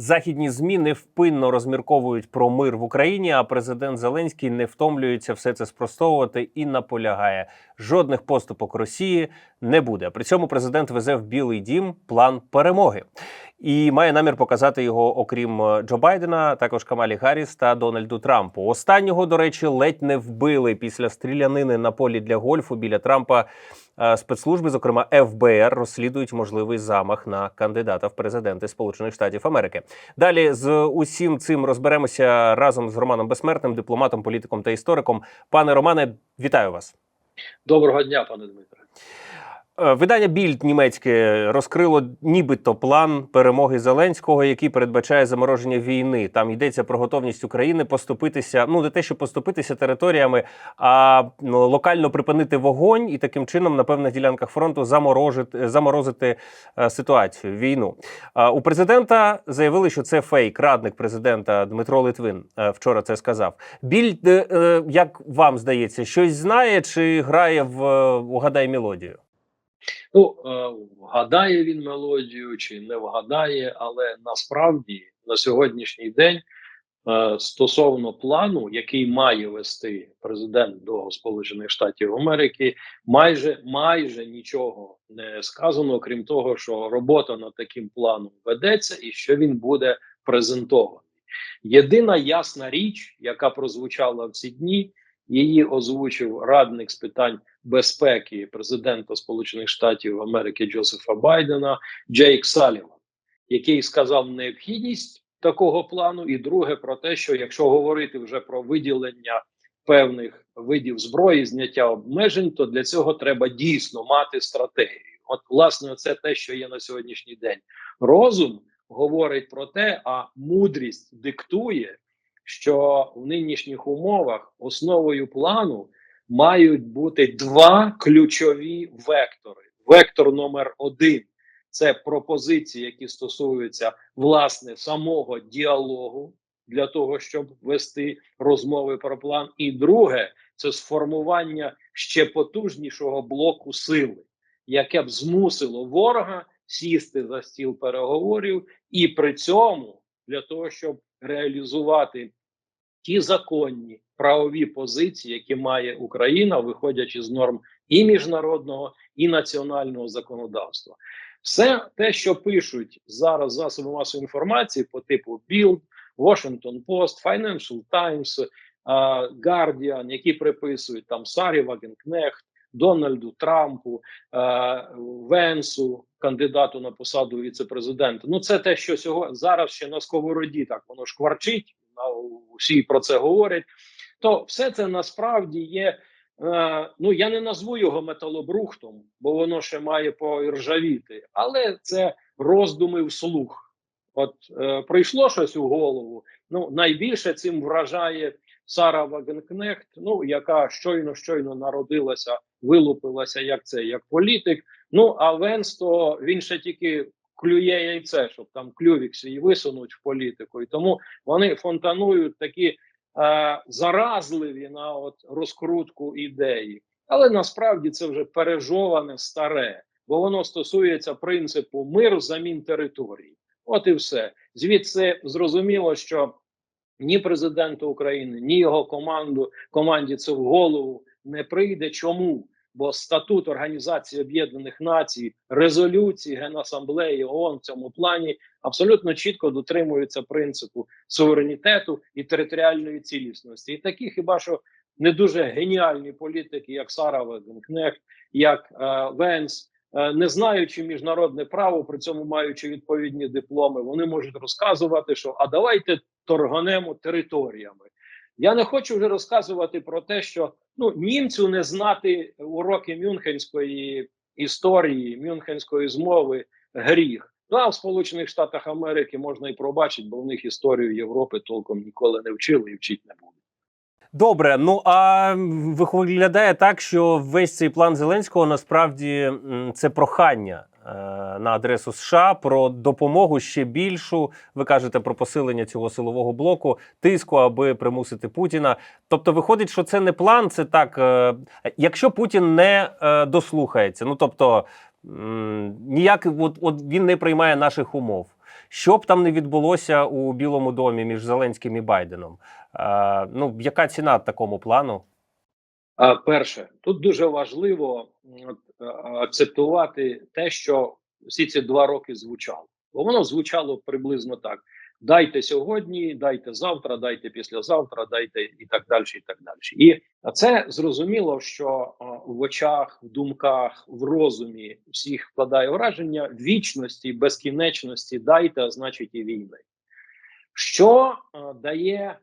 Західні змі невпинно розмірковують про мир в Україні, а президент Зеленський не втомлюється все це спростовувати і наполягає: жодних поступок Росії не буде. При цьому президент везе в Білий Дім план перемоги і має намір показати його, окрім е, Джо Байдена, також Камалі Гарріс та Дональду Трампу. Останнього, до речі, ледь не вбили після стрілянини на полі для гольфу біля Трампа. Е, Спецслужби, зокрема ФБР, розслідують можливий замах на кандидата в президенти Сполучених Штатів Америки. Далі з усім цим розберемося разом з Романом Безсмертним, дипломатом, політиком та істориком. Пане Романе, вітаю вас. Доброго дня, пане Дмитре. Е, Видання Більд німецьке розкрило нібито план перемоги Зеленського, який передбачає замороження війни. Там йдеться про готовність України поступитися. Ну не те, що поступитися територіями, а ну, локально припинити вогонь і таким чином на певних ділянках фронту заморожити заморозити е, ситуацію. Війну Е, у президента заявили, що це фейк. Радник президента Дмитро Литвин вчора це сказав. Більд, як вам здається, щось знає чи грає в угадай мелодію? Ну, е, вгадає він мелодію чи не вгадає, але насправді на сьогоднішній день е, стосовно плану, який має вести президент до Сполучених Штатів Америки, майже майже нічого не сказано, крім того, що робота над таким планом ведеться і що він буде презентований. Єдина ясна річ, яка прозвучала в ці дні, її озвучив радник з питань безпеки президента Сполучених Штатів Америки Джозефа Байдена Джейк Саліван, який сказав необхідність такого плану, і друге про те, що якщо говорити вже про виділення певних видів зброї, зняття обмежень, то для цього треба дійсно мати стратегію. От, власне, це те, що є на сьогоднішній день. Розум говорить про те, а мудрість диктує, що в нинішніх умовах основою плану мають бути два ключові вектори. Вектор номер один це пропозиції, які стосуються власне самого діалогу для того, щоб вести розмови про план. І друге це сформування ще потужнішого блоку сили, яке б змусило ворога сісти за стіл переговорів, і при цьому для того, щоб реалізувати ті законні правові позиції, які має Україна, виходячи з норм і міжнародного, і національного законодавства. Все те, що пишуть зараз засоби масової інформації по типу Bild, Washington Post, Financial Times, uh, Guardian, які приписують там Сарі Вагенкнехт, Дональду Трампу, е, Венсу, кандидату на посаду віце-президента. Ну, це те, що сьогодні зараз ще на сковороді так воно шкварчить, всі про це говорять. То все це насправді є. Е, ну я не назву його металобрухтом, бо воно ще має поіржавіти, але це роздуми вслух. От е, прийшло щось у голову. Ну найбільше цим вражає Сара Вагенкнехт, ну яка щойно щойно народилася, вилупилася як це, як політик. Ну а Венс то він ще тільки клює яйце, щоб там клювік свій висунуть в політику, і тому вони фонтанують такі е, заразливі на от розкрутку ідеї. Але насправді це вже пережоване старе, бо воно стосується принципу мир взамін території. От і все. Звідси зрозуміло, що ні президенту України, ні його команду команді це в голову не прийде. Чому? Бо статут Організації Об'єднаних Націй, резолюції Генасамблеї ООН в цьому плані абсолютно чітко дотримуються принципу суверенітету і територіальної цілісності. І такі хіба що не дуже геніальні політики, як Сара Вагенкнехт, як е, Венс, е, не знаючи міжнародне право, при цьому маючи відповідні дипломи, вони можуть розказувати, що а давайте торганемо територіями. Я не хочу вже розказувати про те, що ну німцю не знати уроки Мюнхенської історії, Мюнхенської змови гріх. Ну а в Сполучених Штатах Америки можна і пробачити, бо в них історію Європи толком ніколи не вчили і вчить не будуть. Добре, ну а виглядає так, що весь цей план Зеленського насправді це прохання на адресу США про допомогу ще більшу. Ви кажете про посилення цього силового блоку, тиску, аби примусити Путіна. Тобто, виходить, що це не план, це так. Е, якщо Путін не е, дослухається, ну тобто ніяк, от, от він не приймає наших умов. Що б там не відбулося у Білому домі між Зеленським і Байденом? Е, ну, яка ціна такому плану? Перше, тут дуже важливо е, акцептувати те, що всі ці два роки звучало. Бо воно звучало приблизно так: дайте сьогодні, дайте завтра, дайте післязавтра, дайте і так далі. І так далі. І це зрозуміло, що в очах, в думках, в розумі всіх вкладає враження вічності, безкінечності, дайте, а значить і війни. Що дає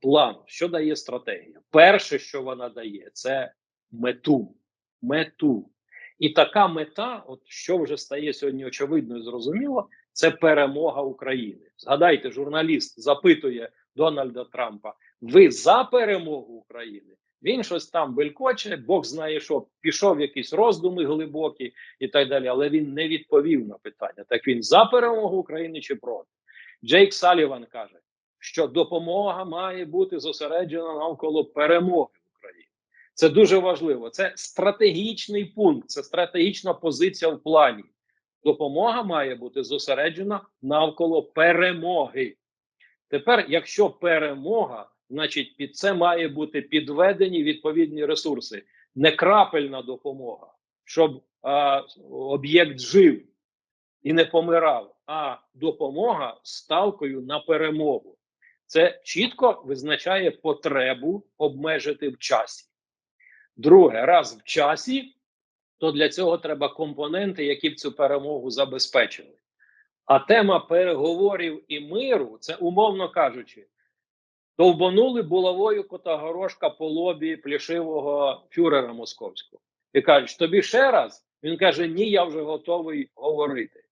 план, що дає стратегія? Перше, що вона дає, це мету. Мету. І така мета, от що вже стає сьогодні очевидно і зрозуміло, це перемога України. Згадайте, журналіст запитує Дональда Трампа: ви за перемогу України? Він щось там белькоче, Бог знає, що пішов якісь роздуми глибокі і так далі. Але він не відповів на питання: так він за перемогу України чи проти? Джейк Саліван каже, що допомога має бути зосереджена навколо перемоги України. Це дуже важливо. Це стратегічний пункт, це стратегічна позиція в плані. Допомога має бути зосереджена навколо перемоги. Тепер, якщо перемога, значить під це має бути підведені відповідні ресурси, не крапельна допомога, щоб об'єкт жив і не помирав, а допомога ставкою на перемогу. Це чітко визначає потребу обмежити в часі. Друге, раз в часі, то для цього треба компоненти, які б цю перемогу забезпечили. А тема переговорів і миру це, умовно кажучи, довбанули булавою Котогорошка по лобі плішивого фюрера московського. І кажуть, тобі ще раз? Він каже: Ні, я вже готовий говорити.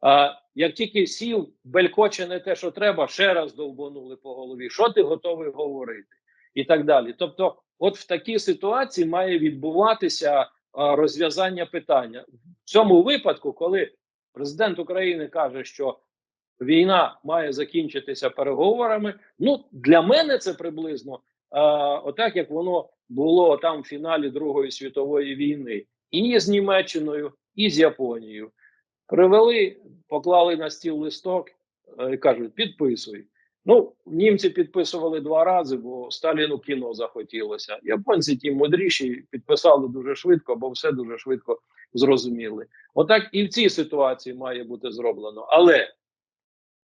А як тільки сів, белькоче не те, що треба, ще раз довбанули по голові. Що ти готовий говорити? І так далі. Тобто, от в такій ситуації має відбуватися розв'язання питання. В цьому випадку, коли президент України каже, що війна має закінчитися переговорами, ну для мене це приблизно а, отак, як воно було там в фіналі Другої світової війни, і з Німеччиною, і з Японією. Привели, поклали на стіл листок е, і кажуть: підписуй. Ну, німці підписували два рази, бо Сталіну кіно захотілося. Японці ті мудріші підписали дуже швидко, бо все дуже швидко зрозуміли. Отак і в цій ситуації має бути зроблено. Але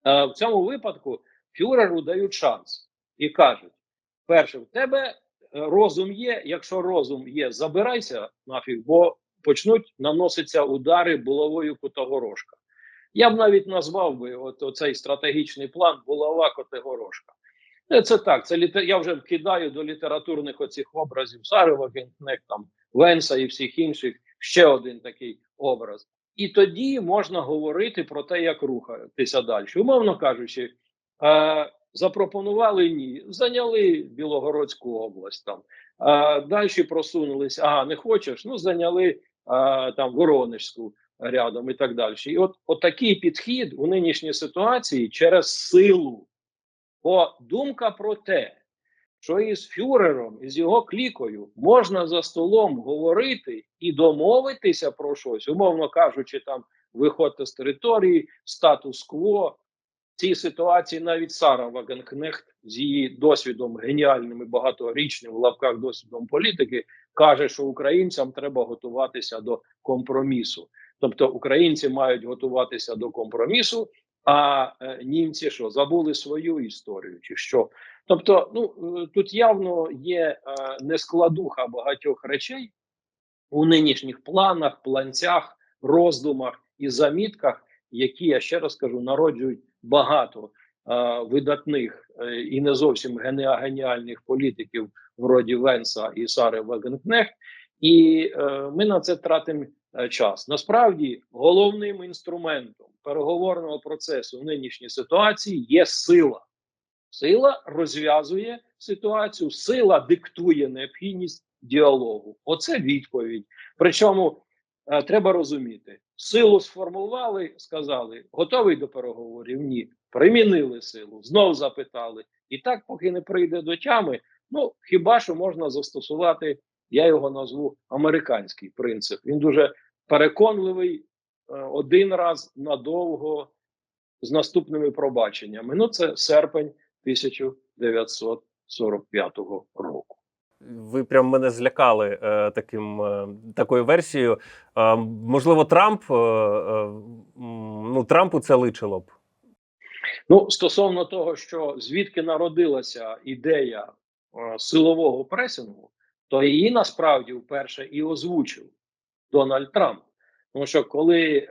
е, в цьому випадку фюреру дають шанс і кажуть: перше, в тебе е, розум є. Якщо розум є, забирайся нафіг, бо почнуть наноситися удари булавою Котогорошка. Я б навіть назвав би от оцей стратегічний план булава Котигорошка. Е, Це так, це літер... я вже вкидаю до літературних оцих образів Генкнек, там Венса і всіх інших ще один такий образ. І тоді можна говорити про те, як рухатися далі. Умовно кажучи, е, запропонували ні, зайняли Білогородську область там, е, далі просунулись. Ага, не хочеш? Ну, зайняли там Воронежську рядом і так далі. І от, от такий підхід у нинішній ситуації через силу. Бо думка про те, що із фюрером, із його клікою можна за столом говорити і домовитися про щось, умовно кажучи, там виходити з території, статус-кво. В цій ситуації навіть Сара Вагенкнехт з її досвідом геніальним і багаторічним в лапках досвідом політики каже, що українцям треба готуватися до компромісу. Тобто українці мають готуватися до компромісу, а е, німці що забули свою історію, чи що? Тобто, ну е, тут явно є е, нескладуха багатьох речей у нинішніх планах, планцях, роздумах і замітках, які я ще раз кажу, народжують багато видатних і не зовсім геніальних політиків, вроді Венса і Сари Вагенкнехт. І е, ми на це тратимо е, час. Насправді, головним інструментом переговорного процесу в нинішній ситуації є сила. Сила розв'язує ситуацію, сила диктує необхідність діалогу. Оце відповідь. Причому е, треба розуміти, силу сформували, сказали, готовий до переговорів? Ні. Примінили силу, знов запитали. І так, поки не прийде до тями, ну хіба що можна застосувати, я його назву американський принцип. Він дуже переконливий, е, один раз надовго з наступними пробаченнями. Ну, це серпень 1945 року. Ви прям мене злякали е, таким е, такою версією. Е, можливо, Трамп е, е, ну Трампу це личило б. Ну, стосовно того, що звідки народилася ідея силового пресингу, то її насправді вперше і озвучив Дональд Трамп. Тому що коли е,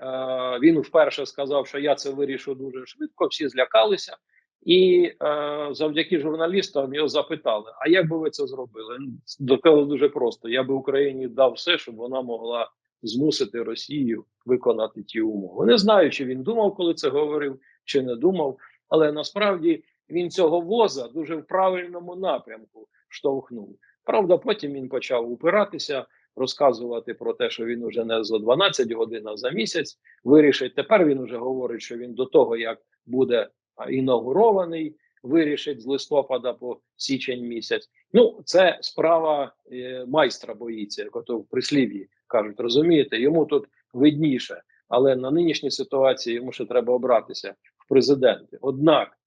він вперше сказав, що я це вирішу дуже швидко, всі злякалися, і е, завдяки журналістам його запитали: а як би ви це зробили? Доказали дуже просто: я би Україні дав все, щоб вона могла змусити Росію виконати ті умови. Не знаю, чи він думав, коли це говорив, чи не думав, але насправді він цього воза дуже в правильному напрямку штовхнув. Правда, потім він почав упиратися, розказувати про те, що він уже не за 12 годин, а за місяць вирішить. Тепер він уже говорить, що він до того, як буде інаугурований, вирішить з листопада по січень місяць. Ну, це справа е, майстра боїться, як ото в прислів'ї кажуть, розумієте, йому тут видніше, але на нинішній ситуації йому ще треба обратися в президенти. Однак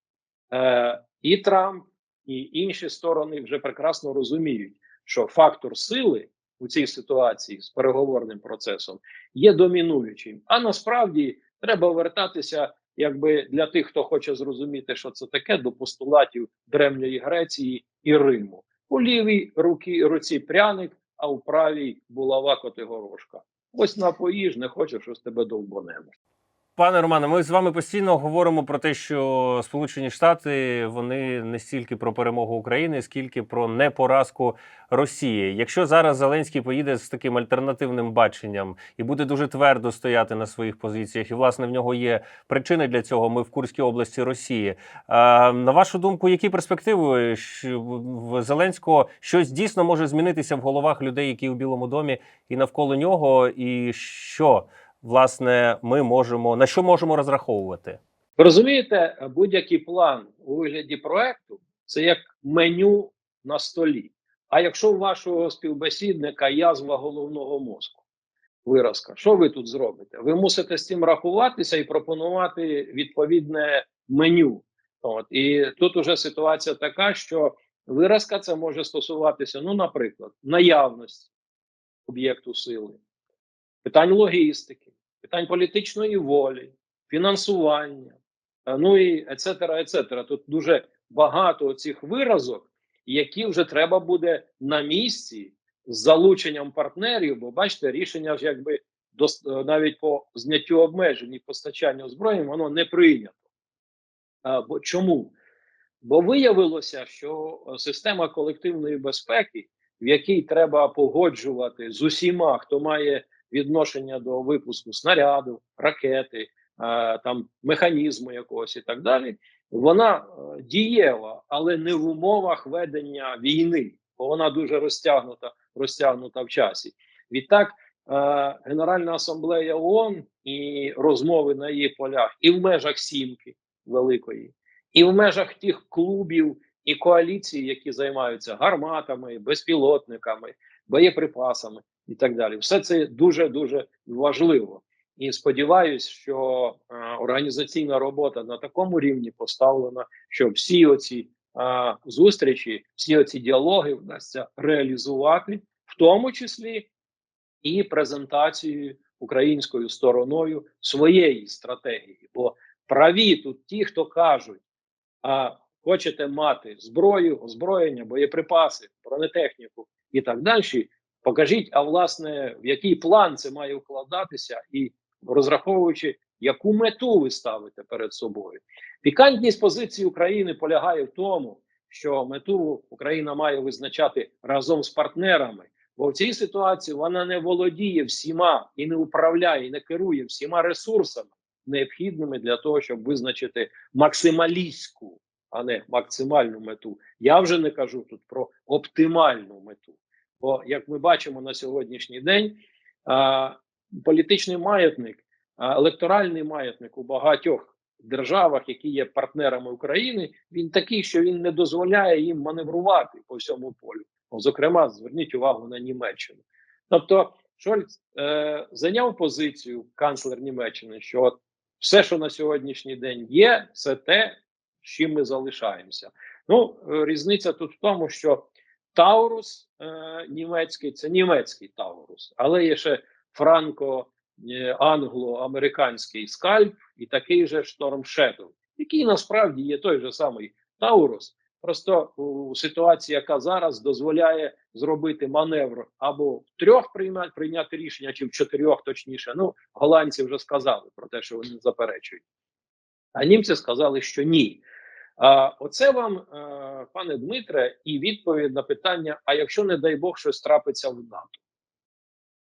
е, і Трамп, і інші сторони вже прекрасно розуміють, що фактор сили у цій ситуації з переговорним процесом є домінуючим. А насправді треба вертатися, якби для тих, хто хоче зрозуміти, що це таке, до постулатів древньої Греції і Риму. У лівій руці, руці пряник, а у правій булава Котигорошка. Ось напоїж, не хочеш, що з тебе довбанемо. Пане Романе, ми з вами постійно говоримо про те, що Сполучені Штати вони не стільки про перемогу України, скільки про непоразку Росії. Якщо зараз Зеленський поїде з таким альтернативним баченням і буде дуже твердо стояти на своїх позиціях, і власне в нього є причини для цього. Ми в Курській області Росії. А, на вашу думку, які перспективи в Зеленського щось дійсно може змінитися в головах людей, які у Білому домі і навколо нього, і що? Власне, ми можемо на що можемо розраховувати? Ви розумієте, будь-який план у вигляді проекту це як меню на столі. А якщо у вашого співбесідника язва головного мозку, виразка, що ви тут зробите? Ви мусите з цим рахуватися і пропонувати відповідне меню. От і тут уже ситуація така, що виразка це може стосуватися, ну, наприклад, наявності об'єкту сили, питань логістики, питань політичної волі, фінансування, е, ну і ецетера, ецетера. Тут дуже багато цих виразок, які вже треба буде на місці з залученням партнерів, бо бачите, рішення ж якби до, е, навіть по зняттю обмежень і постачанню озброєнь, воно не прийнято. Бо чому? Бо виявилося, що система колективної безпеки, в якій треба погоджувати з усіма, хто має відношення до випуску снаряду, ракети, е, там механізму якогось і так далі, вона е, дієва, але не в умовах ведення війни, бо вона дуже розтягнута, розтягнута в часі. Відтак, е, Генеральна асамблея ООН і розмови на її полях, і в межах сімки великої, і в межах тих клубів і коаліцій, які займаються гарматами, безпілотниками, боєприпасами і так далі. Все це дуже дуже важливо. І сподіваюсь, що е, організаційна робота на такому рівні поставлена, що всі оці е, зустрічі, всі оці діалоги вдасться реалізувати, в тому числі і презентацією українською стороною своєї стратегії. Бо праві тут ті, хто кажуть, а хочете мати зброю, озброєння, боєприпаси, бронетехніку і так далі. Покажіть, а власне, в який план це має вкладатися, і розраховуючи, яку мету ви ставите перед собою. Пікантність позиції України полягає в тому, що мету Україна має визначати разом з партнерами, бо в цій ситуації вона не володіє всіма і не управляє, і не керує всіма ресурсами, необхідними для того, щоб визначити максималістську, а не максимальну мету. Я вже не кажу тут про оптимальну мету. Бо, як ми бачимо на сьогоднішній день, політичний маятник, електоральний маятник у багатьох державах, які є партнерами України, він такий, що він не дозволяє їм маневрувати по всьому полю. Ну, зокрема, зверніть увагу на Німеччину. Тобто, Шольц е, зайняв позицію канцлер Німеччини, що от все, що на сьогоднішній день є, це те, з чим ми залишаємося. Ну, е, різниця тут в тому, що Таурус е, німецький це німецький Таурус, але є ще франко е, скальп і такий же Storm Shadow, який насправді є той же самий Таурус. Просто у ситуації, яка зараз дозволяє зробити маневр або в трьох прийняти, прийняти рішення, чи в чотирьох, точніше. Ну, голландці вже сказали про те, що вони заперечують. А німці сказали, що ні. Оце вам, е, пане Дмитре, і відповідь на питання: а якщо, не дай Бог, щось трапиться в НАТО?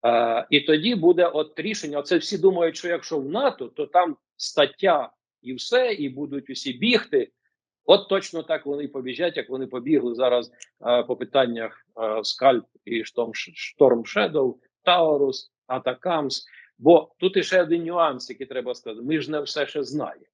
Е, і тоді буде от рішення. Оце всі думають, що якщо в НАТО, то там стаття і все, і будуть усі бігти. От точно так вони побіжать, як вони побігли зараз е, по питаннях е, Скальп і Шторм, Шторм Shadow, Таурус, Атакамс. Бо тут іще один нюанс, який треба сказати: ми ж не все ще знаємо.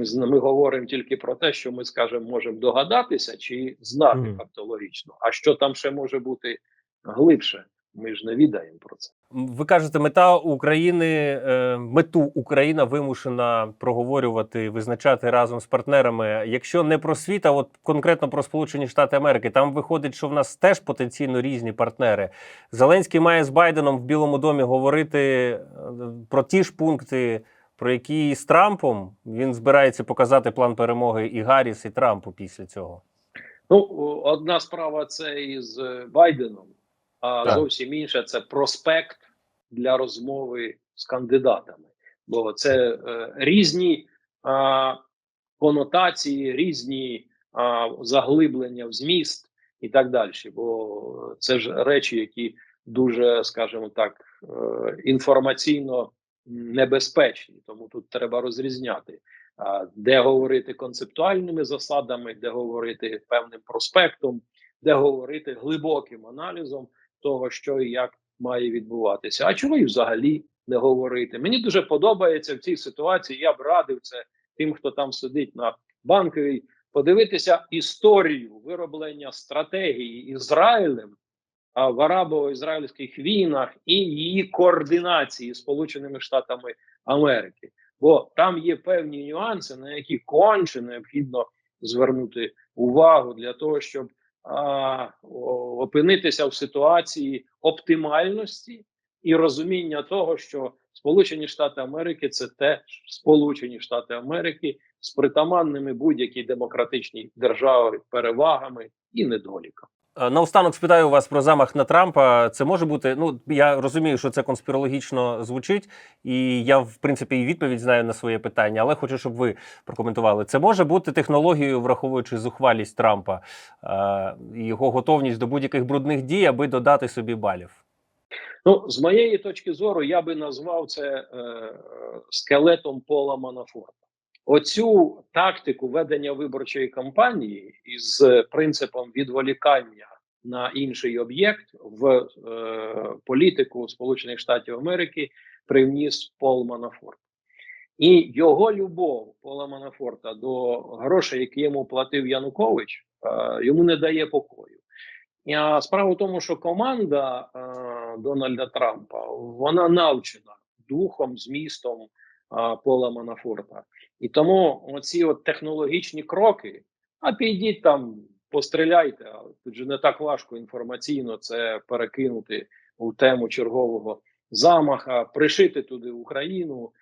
Ми, ми говоримо тільки про те, що ми, скажімо, можемо догадатися чи знати Мгм. фактологічно. А що там ще може бути глибше, ми ж не відаємо про це. Ви кажете, мета України, е, мету Україна вимушена проговорювати, визначати разом з партнерами. Якщо не про світ, а от конкретно про Сполучені Штати Америки, там виходить, що в нас теж потенційно різні партнери. Зеленський має з Байденом в Білому домі говорити е, про ті ж пункти, про які з Трампом він збирається показати план перемоги і Гарріс, і Трампу після цього. Ну, одна справа це із е, Байденом, а Так. зовсім інша це проспект для розмови з кандидатами. Бо це е, різні а, конотації, різні а, заглиблення в зміст і так далі. Бо це ж речі, які дуже, скажімо так, е, інформаційно небезпечні. Тому тут треба розрізняти де говорити концептуальними засадами, де говорити певним проспектом, де говорити глибоким аналізом того, що і як має відбуватися. А чого і взагалі не говорити? Мені дуже подобається в цій ситуації. Я б радив це тим, хто там сидить на банковій, подивитися історію вироблення стратегії Ізраїлем в арабо-ізраїльських війнах і її координації з Сполученими Штатами Америки. Бо там є певні нюанси, на які конче необхідно звернути увагу для того, щоб а, опинитися в ситуації оптимальності і розуміння того, що Сполучені Штати Америки це теж Сполучені Штати Америки з притаманними будь-якій демократичній державі перевагами і недоліками. Е, Наостанок спитаю вас про замах на Трампа. Це може бути. Ну я розумію, що це конспірологічно звучить, і я в принципі і відповідь знаю на своє питання, але хочу, щоб ви прокоментували. Це може бути технологією, враховуючи зухвалість Трампа е, і його готовність до будь-яких брудних дій, аби додати собі балів. Ну, з моєї точки зору, я би назвав це е, е, скелетом Пола Манафорта. Оцю тактику ведення виборчої кампанії із принципом відволікання на інший об'єкт в е, політику Сполучених Штатів Америки привніс Пол Манафорт. І його любов Пола Манафорта до грошей, які йому платив Янукович, е, йому не дає покою. А справа в тому, що команда е, Дональда Трампа вона навчена духом, змістом е, Пола Манафорта. І тому оці от технологічні кроки, а підіть там, постріляйте. а Тут же не так важко інформаційно це перекинути у тему чергового замаха, пришити туди Україну.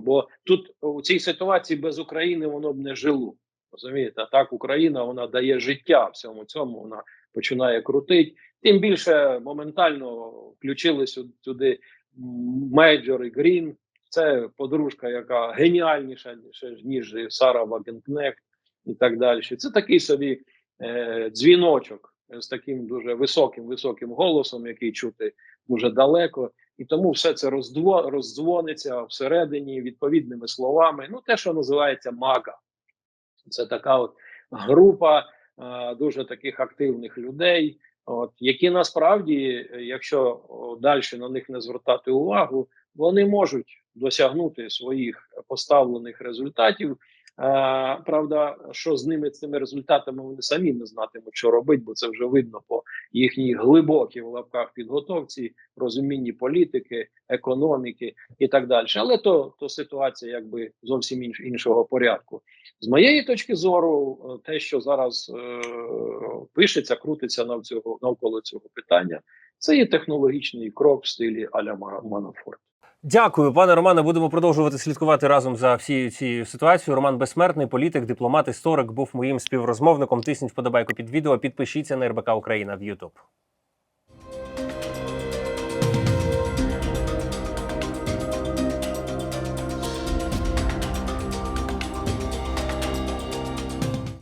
Бо тут у цій ситуації без України воно б не жило. Розумієте, а так Україна вона дає життя всьому цьому. Вона починає крутити. Тим більше моментально включили сю- сюди Мейджор і Грін. Це подружка, яка геніальніша ніж, Сара Вагенкнехт і так далі. Це такий собі е, дзвіночок з таким дуже високим високим голосом, який чути дуже далеко. І тому все це роздво, роздзвониться всередині відповідними словами. Ну, те, що називається мага. Це така от група е, дуже таких активних людей, от, які насправді, якщо далі на них не звертати увагу, вони можуть досягнути своїх поставлених результатів, правда, що з ними цими результатами вони самі не знатимуть, що робити, бо це вже видно по їхній глибокій в лапках підготовці, розумінні політики, економіки і так далі. Але то, то ситуація якби зовсім інш, іншого порядку. З моєї точки зору, е, те, що зараз е, пишеться, крутиться навцього, навколо цього питання, це є технологічний крок в стилі Аля Манафорт. Дякую, пане Романе. Будемо продовжувати слідкувати разом за всією цією ситуацією. Роман Безсмертний, політик, дипломат, історик, був моїм співрозмовником. Тисніть вподобайку під відео. Підпишіться на РБК Україна в YouTube.